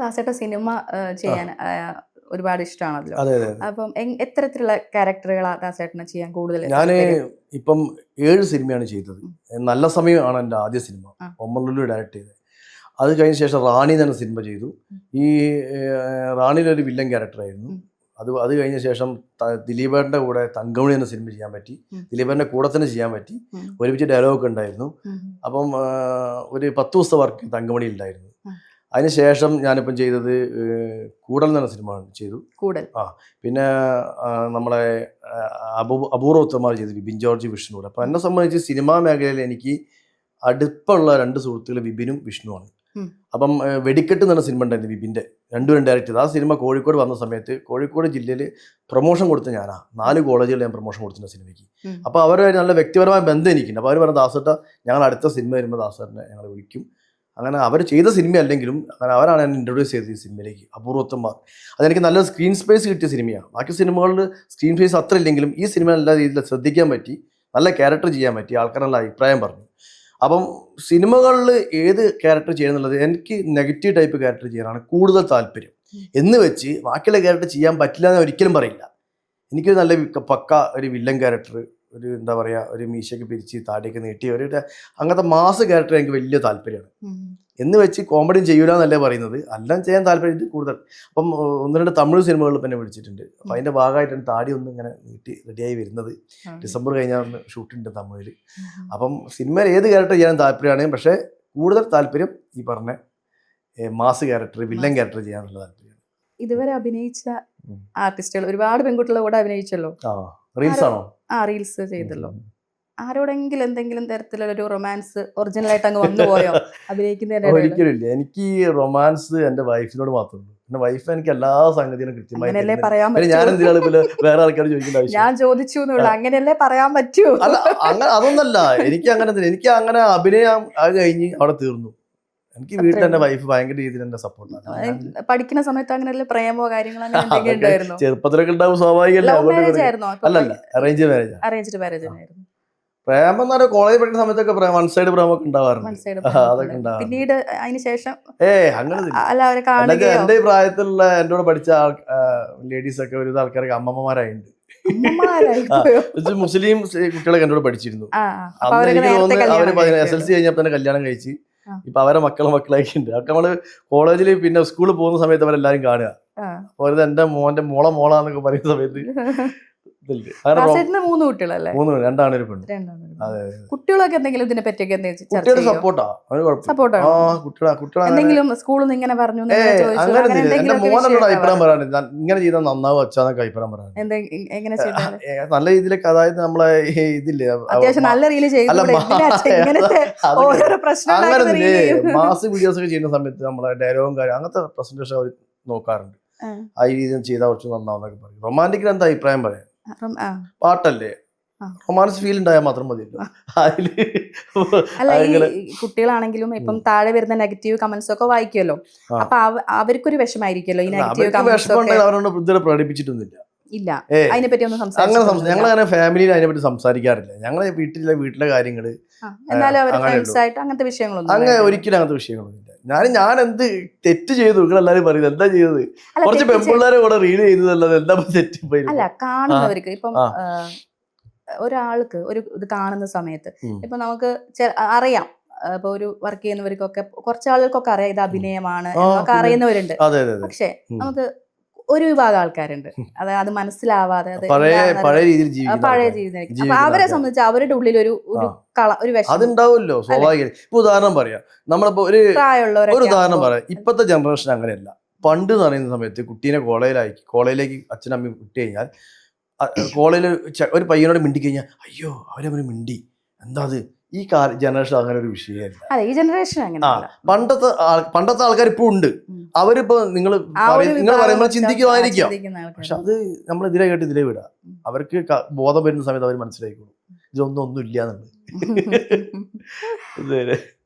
ദാസേട്ട cinema ചെയ്യാൻ ഒരുപാട് ഇഷ്ടമാണല്ലോ അപ്പം എത്തരത്തിലുള്ള ക്യാരക്ടറുകളാണ് ദാസേട്ടനെ ചെയ്യാൻ കൂടുതൽ ഞാൻ? ഇപ്പം ഏഴ് സിനിമയാണ് ചെയ്തത്. നല്ല സമയമാണ് എന്റെ ആദ്യ സിനിമ. ഒമ്മലൂർ ഒമ്മലുള്ളു ഡയറക്റ്റ് ചെയ്തത്. അത് കഴിഞ്ഞ ശേഷം റാണി എന്ന സിനിമ ചെയ്തു. ഈ റാണിയിലൊരു വില്ലൻ ക്യാരക്ടറായിരുന്നു. ആയിരുന്നു അത് അത് കഴിഞ്ഞ ശേഷം ദിലീപറിന്റെ കൂടെ തങ്കമണി എന്ന സിനിമ ചെയ്യാൻ പറ്റി. ദിലീപറിന്റെ കൂടെ തന്നെ ചെയ്യാൻ പറ്റി. ഒരുമിച്ച് ഡയലോഗ് ഉണ്ടായിരുന്നു. അപ്പം ഒരു പത്ത് ദിവസത്തെ വർക്ക് തങ്കമണി ഉണ്ടായിരുന്നു. അതിനുശേഷം ഞാനിപ്പം ചെയ്തത് കൂടൽ എന്ന സിനിമ ചെയ്തു. കൂടൽ. ആ പിന്നെ നമ്മളെ അപൂ അപൂർവ ഉത്തമാർ ചെയ്ത് വിപിൻ ജോർജ് വിഷ്ണുവിടെ അപ്പം എന്നെ സംബന്ധിച്ച് സിനിമാ മേഖലയിൽ എനിക്ക് അടുപ്പമുള്ള രണ്ട് സുഹൃത്തുക്കൾ വിപിനും വിഷ്ണുവാണ്. അപ്പം വെടിക്കെട്ട് എന്ന് പറഞ്ഞ സിനിമ ഉണ്ടായിരുന്നു വിപിന്റെ. രണ്ടുപേരും ഡയറക്റ്റ് ചെയ്ത് ആ സിനിമ കോഴിക്കോട് വന്ന സമയത്ത് കോഴിക്കോട് ജില്ലയിൽ പ്രൊമോഷൻ കൊടുത്ത ഞാനാ. നാല് കോളേജുകളിൽ ഞാൻ പ്രൊമോഷൻ കൊടുത്തിരുന്ന സിനിമയ്ക്ക്. അപ്പോൾ അവർ നല്ല വ്യക്തിപരമായ ബന്ധം എനിക്കുണ്ട്. അപ്പോൾ അവർ പറഞ്ഞ ദാസേട്ട ഞങ്ങൾ അടുത്ത സിനിമ വരുമ്പോൾ ദാസേട്ടനെ ഞങ്ങൾ വിളിക്കും. അങ്ങനെ അവർ ചെയ്ത സിനിമ അല്ലെങ്കിലും അങ്ങനെ അവരാണ് എന്നെ ഇൻട്രൊഡ്യൂസ് ചെയ്തത് ഈ സിനിമയിലേക്ക് അപൂർവത്വന്മാർ അതെനിക്ക് നല്ല സ്ക്രീൻ സ്പേസ് കിട്ടിയ സിനിമയാണ് ബാക്കി സിനിമകളിൽ സ്ക്രീൻ സ്പേസ് അത്ര ഇല്ലെങ്കിലും ഈ സിനിമ നല്ല രീതിയിൽ ശ്രദ്ധിക്കാൻ പറ്റി നല്ല ക്യാരക്ടർ ചെയ്യാൻ പറ്റി ആൾക്കാർ നല്ല അഭിപ്രായം പറഞ്ഞു. അപ്പം സിനിമകളിൽ ഏത് ക്യാരക്ടർ ചെയ്യുന്നുള്ളത് എനിക്ക് നെഗറ്റീവ് ടൈപ്പ് ക്യാരക്ടർ ചെയ്യാനാണ് കൂടുതൽ താല്പര്യം. എന്ന് വെച്ച് ബാക്കിയുള്ള ക്യാരക്ടർ ചെയ്യാൻ പറ്റില്ല എന്ന് ഒരിക്കലും പറയില്ല. എനിക്ക് നല്ല പക്ക ഒരു വില്ലൻ ക്യാരക്ടർ ഒരു എന്താ പറയുക ഒരു മീശയ്ക്ക് പിരിച്ച് താടിയൊക്കെ നീട്ടി ഒരു അങ്ങനത്തെ മാസ് ക്യാരക്ടർ എനിക്ക് വലിയ താല്പര്യമാണ്. എന്ന് വെച്ച് കോമഡി ചെയ്യൂല എന്നല്ലേ പറയുന്നത്. എല്ലാം ചെയ്യാൻ താല്പര്യം ഇത് കൂടുതൽ. അപ്പം ഒന്ന് രണ്ട് തമിഴ് സിനിമകളിൽ തന്നെ വിളിച്ചിട്ടുണ്ട്. അപ്പം അതിന്റെ ഭാഗമായിട്ടാണ് താടി ഒന്ന് ഇങ്ങനെ നീട്ടി റെഡിയായി വരുന്നത്. ഡിസംബർ കഴിഞ്ഞാൽ ഒന്ന് ഷൂട്ടുണ്ട് തമിഴിൽ അപ്പം സിനിമയിൽ ഏത് ക്യാരക്ടർ ചെയ്യാൻ താല്പര്യമാണ് പക്ഷേ കൂടുതൽ താല്പര്യം ഈ പറഞ്ഞ മാസ് ക്യാരക്ടർ വില്ലൻ ക്യാരക്ടർ ചെയ്യാനുള്ള താല്പര്യം ഇതുവരെ അഭിനയിച്ച ആർട്ടിസ്റ്റുകൾ ഒരുപാട് പെൺകുട്ടികളുടെ കൂടെ അഭിനയിച്ചല്ലോ. ആ. റീൽസ് ആണോ ആ റീൽസ് ചെയ്തല്ലോ. ആരോടെങ്കിലും എന്തെങ്കിലും തരത്തിലുള്ള ഒരു റൊമാൻസ് ഒറിജിനൽ ആയിട്ട് അങ്ങ് വന്നു പോയോ? അഭിനയിക്കുന്ന ഇടയിൽ? ഒരിക്കലും എനിക്ക് റൊമാൻസ് എന്റെ വൈഫിനോട് മാത്രമേ എന്റെ വൈഫ് എനിക്ക് എല്ലാ സംഗതികളും കൃത്യമായി പറയാൻ ഞാൻ എന്തിനാണ് വേറെ ആൾക്കാർ ചോദിക്കേണ്ട ആവശ്യം ഞാൻ ചോദിച്ചു അങ്ങനെയല്ലേ പറയാൻ പറ്റൂ? അല്ല അങ്ങനെ അതൊന്നല്ല. എനിക്ക് അങ്ങനെ എനിക്ക് അങ്ങനെ അഭിനയം അത് കഴിഞ്ഞ് അവിടെ തീർന്നു. എനിക്ക് വീട്ടിൽ എന്റെ വൈഫ് ഭയങ്കര രീതിയിൽ എന്റെ സപ്പോർട്ടാണ് പഠിക്കുന്ന സമയത്ത് അങ്ങനെ പ്രേമോ കാര്യങ്ങളോ അങ്ങനെ എന്തെങ്കിലും ഉണ്ടായിരുന്നു? ചെറുപ്പത്തിലൊക്കെ ഉണ്ടാവും. ആയിരുന്നോ? അല്ലല്ല അറേഞ്ച് മാരേജ് അറേഞ്ച്ഡ് മാരേജ് ആയിരുന്നു. പ്രേമം എന്ന് കോളേജ് പഠിക്കുന്ന സമയത്തൊക്കെ വൺ സൈഡ് പ്രേമൊക്കെ ഉണ്ടാവാറുണ്ട്. അതൊക്കെ. പിന്നീട് അതിന് ശേഷം ഏ അങ്ങനെ എന്റെ പ്രായത്തിലുള്ള എന്റെ കൂടെ പഠിച്ച ലേഡീസ് ഒക്കെ ഒരു ആൾക്കാരൊക്കെ അമ്മമ്മമാരായിട്ടുണ്ട് മുസ്ലിം കുട്ടികളൊക്കെ എന്റെ കൂടെ പഠിച്ചിരുന്നു. അന്ന് എനിക്ക് തോന്നുന്നു അവർ എസ് എൽ സി കഴിഞ്ഞപ്പോൾ തന്നെ കല്യാണം കഴിച്ച്. ഇപ്പൊ അവരെ മക്കളെ മക്കളായിട്ടുണ്ട്. ഉണ്ട് നമ്മൾ കോളേജിൽ പിന്നെ സ്കൂളിൽ പോകുന്ന സമയത്ത് അവരെല്ലാരും കാണുക. അപ്പൊ ഇത് എന്റെ മോന്റെ മോളെ മോളാന്നൊക്കെ പറയുന്ന സമയത്ത് മൂന്ന് കുട്ടികളല്ലേ? മൂന്ന് രണ്ടാണ് ഒരു പെണ്ണ്. കുട്ടികളൊക്കെ എന്തെങ്കിലും ഇതിനെ പറ്റിയൊക്കെ എന്തെങ്കിലും സപ്പോർട്ടാ സപ്പോർട്ടാണ് എന്തെങ്കിലും സ്കൂളിൽ നിന്ന് ഇങ്ങനെ പറഞ്ഞു അഭിപ്രായം പറയാൻ ഞാൻ ഇങ്ങനെ ചെയ്താൽ നന്നാവും അച്ഛനൊക്കെ അഭിപ്രായം പറയാൻ നല്ല രീതിയിലൊക്കെ അതായത് നമ്മളെ ഇതില്ലേ അത്യാവശ്യം നല്ല രീതിയിൽ മാസ് വീഡിയോസ് ഒക്കെ ചെയ്യുന്ന സമയത്ത് നമ്മളെ ഡയലോഗും കാര്യം അങ്ങനത്തെ പ്രസന്റേഷൻ അവർ നോക്കാറുണ്ട്. ആ. രീതിയിൽ ചെയ്താൽ കുറച്ച് നന്നാവുന്നൊക്കെ പറയും. റൊമാന്റിക്കിന് എന്താ അഭിപ്രായം പറയാം. പാട്ടല്ലേ. റൊമാൻസ് ഫീൽ ഉണ്ടായാൽ മാത്രം മതി അതിൽ കുട്ടികളാണെങ്കിലും ഇപ്പം താഴെ വരുന്ന നെഗറ്റീവ് കമന്റ്സ് ഒക്കെ വായിക്കുമല്ലോ. അപ്പൊ അവർക്കൊരു വിഷമായിരിക്കുമല്ലോ ഈ നെഗറ്റീവ് കമന്റ്സ് അവരോട് പ്രകടിപ്പിച്ചിട്ടൊന്നുമില്ല. ഇല്ല. അതിനെപ്പറ്റി അതിനെ പറ്റി ഒന്നും അങ്ങനെ ഞങ്ങൾ അങ്ങനെ ഫാമിലിയിൽ അതിനെപ്പറ്റി സംസാരിക്കാറില്ല. ഞങ്ങളെ വീട്ടിലെ വീട്ടിലെ കാര്യങ്ങൾ അങ്ങനത്തെ വിഷയങ്ങളൊന്നും അങ്ങനെ. ഒരിക്കലും അങ്ങനത്തെ വിഷയങ്ങളൊന്നുമില്ല. ഞാൻ ഞാൻ എന്ത് തെറ്റ് ചെയ്തു? നിങ്ങൾ എല്ലാവരും പറയുന്നത് എന്താ ചെയ്തത്? കുറച്ച് പെൺപിള്ളേരെ കൂടെ റീൽ ചെയ്തതല്ലാതെ എന്താ തെറ്റ് അല്ല കാണുന്നവർക്ക് ഇപ്പം ഒരാൾക്ക് ഒരു ഇത് കാണുന്ന സമയത്ത്. ഇപ്പൊ നമുക്ക് അറിയാം. ഇപ്പൊ ഒരു വർക്ക് ചെയ്യുന്നവർക്കൊക്കെ കുറച്ച് ആളുകൾക്കൊക്കെ അറിയാം ഇത് അഭിനയമാണ് എന്നൊക്കെ അറിയുന്നവരുണ്ട്. പക്ഷെ നമുക്ക് ഒരു വിഭാഗം ആൾക്കാരുണ്ട്. അത് അത് മനസ്സിലാവാതെ അത് പഴയ പഴയ രീതിയിൽ പഴയ. ജീവിതം അപ്പൊ അവരെ. സംബന്ധിച്ച് അവരുടെ ഉള്ളിൽ ഒരു ഒരു. കള ഒരു വിഷം അതുണ്ടാവുമല്ലോ സ്വാഭാവികം ഇപ്പൊ ഉദാഹരണം പറയാം. നമ്മളിപ്പോ ഒരു ഒരു ഉദാഹരണം പറയാം. ഇപ്പത്തെ ജനറേഷൻ അങ്ങനെയല്ല. പണ്ട് എന്ന് പറയുന്ന സമയത്ത് കുട്ടീനെ കോളേജിലാക്കി കോളേജിലേക്ക് അച്ഛനമ്മ വിട്ട് കഴിഞ്ഞാൽ കോളേജിൽ ഒരു പയ്യനോട് മിണ്ടി കഴിഞ്ഞാൽ അയ്യോ അവരവന് മിണ്ടി. എന്താ അത്? ഈ ജനറേഷൻ അങ്ങനെ ഒരു വിഷയമല്ല. അതെ ഈ ജനറേഷൻ അങ്ങനെ പണ്ടത്തെ പണ്ടത്തെ ആൾക്കാർ ഇപ്പൊ ഉണ്ട്. അവരിപ്പോ നിങ്ങൾ നിങ്ങൾ പറയുമ്പോൾ ചിന്തിക്കുമായിരിക്കാം. പക്ഷെ അത് നമ്മൾ ഇതിലെ കേട്ട് ഇതിലേ വിടാം. അവർക്ക് ബോധം വരുന്ന സമയത്ത് അവർ മനസ്സിലാക്കിക്കോളും ഇതൊന്നും ഒന്നും ഇല്ല എന്നുള്ളത്